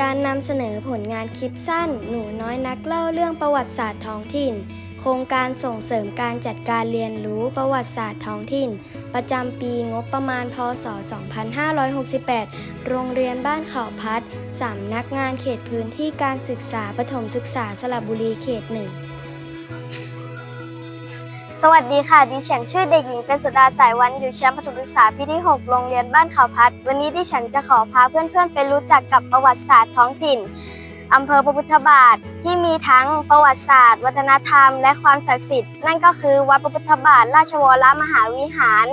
การนำเสนอผลงานคลิปสั้น หนูน้อยนักเล่าเรื่องประวัติศาสตร์ท้องถิ่น โครงการส่งเสริมการจัดการเรียนรู้ประวัติศาสตร์ท้องถิ่น ประจำปีงบประมาณพศ 2568 โรงเรียนบ้านเขาพัดสำนักงานเขตพื้นที่การศึกษาประถมศึกษาสระบุรีเขตหนึ่ง สวัสดีค่ะ ดิฉันชื่อเด็กหญิงเป็นสุดาสายวันอยู่ชั้นประถมศึกษาปีที่ 6 โรงเรียนบ้านเขาพัด วันนี้ดิฉันจะขอพาเพื่อนๆ ไปรู้จักกับประวัติศาสตร์ท้องถิ่นอำเภอพระพุทธบาทที่มีทั้งประวัติศาสตร์ วัฒนธรรม และความศักดิ์สิทธิ์นั่นก็คือวัดพระพุทธบาทราชวรมหาวิหาร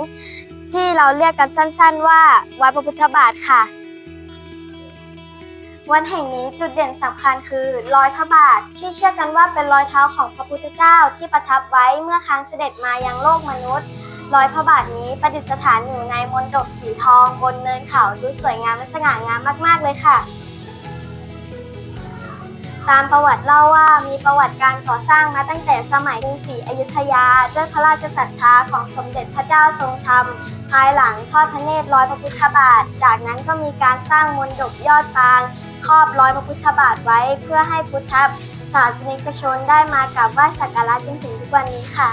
ที่เราเรียกกันสั้น ๆ ว่าวัดพระพุทธบาทค่ะ วัดแห่งนี้จุดเด่นสำคัญคือรอยพระบาทที่เชื่อกันว่าเป็นรอยเท้าของพระพุทธเจ้าที่ประทับไว้เมื่อครั้งเสด็จมายังโลกมนุษย์ รอยพระบาทนี้ประดิษฐานอยู่ในมณฑปสีทอง บนเนินเขาดูสวยงามและสง่างามมาก ๆ เลยค่ะ ตามประวัติเล่าว่ามีประวัติการก่อสร้างมาตั้งแต่สมัยกรุงศรีอยุธยา ด้วยพระราชศรัทธาของสมเด็จพระเจ้าทรงธรรมภายหลังทอดพระเนตรร้อยพระพุทธบาท จากนั้นก็มีการสร้างมณฑปยอดปาง ครอบร้อยพระพุทธบาทไว้ เพื่อให้พุทธศาสนิกชนได้มากราบไหว้สักการะจนถึงทุกวันนี้ค่ะ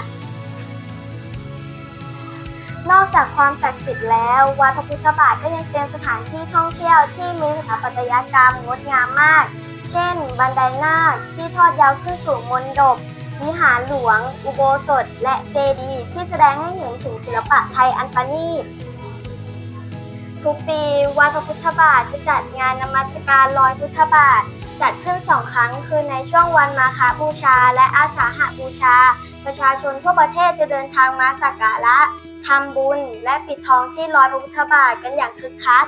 นอกจากความศักดิ์สิทธิ์แล้ววัดพระพุทธบาทก็ยังเป็นสถานที่ท่องเที่ยวที่มีสถาปัตยกรรมงดงามมาก เช่น บันไดนาคที่ทอดยาวขึ้นสู่มณฑปวิหารหลวง อุโบสถ และเจดีย์ที่แสดงให้เห็นถึงศิลปะไทยอันประณีต ทุกปีวัดพระพุทธบาทจะจัดงานนมัสการลอยพุทธบาท จัดขึ้นสองครั้งคือในช่วงวันมาฆบูชา และอาสาหบูชา ประชาชนทั่วประเทศจะเดินทางมาสักการะทำบุญ และปิดทองที่ลอยพระพุทธบาทกันอย่างคึกคัก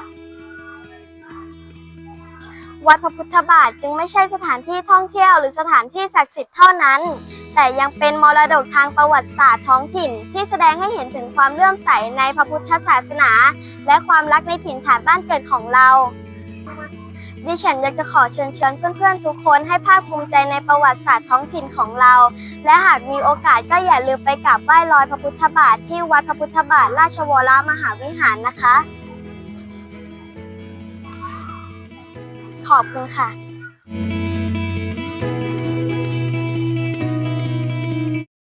วัดพระพุทธบาทจึงไม่ใช่สถานที่ท่องเที่ยวหรือสถานที่ศักดิ์สิทธิ์เท่านั้น แต่ยังเป็นมรดกทางประวัติศาสตร์ท้องถิ่น ที่แสดงให้เห็นถึงความเลื่อมใสในพระพุทธศาสนา และความรักในถิ่นฐานบ้านเกิดของเรา ดิฉันอยากจะขอเชิญชวนเพื่อนๆ ทุกคนให้ภาคภูมิใจในประวัติศาสตร์ท้องถิ่นของเรา และหากมีโอกาสก็อย่าลืมไปกราบไหว้รอยพระพุทธบาทที่วัดพระพุทธบาทราชวรมหาวิหารนะคะ ขอบคุณค่ะ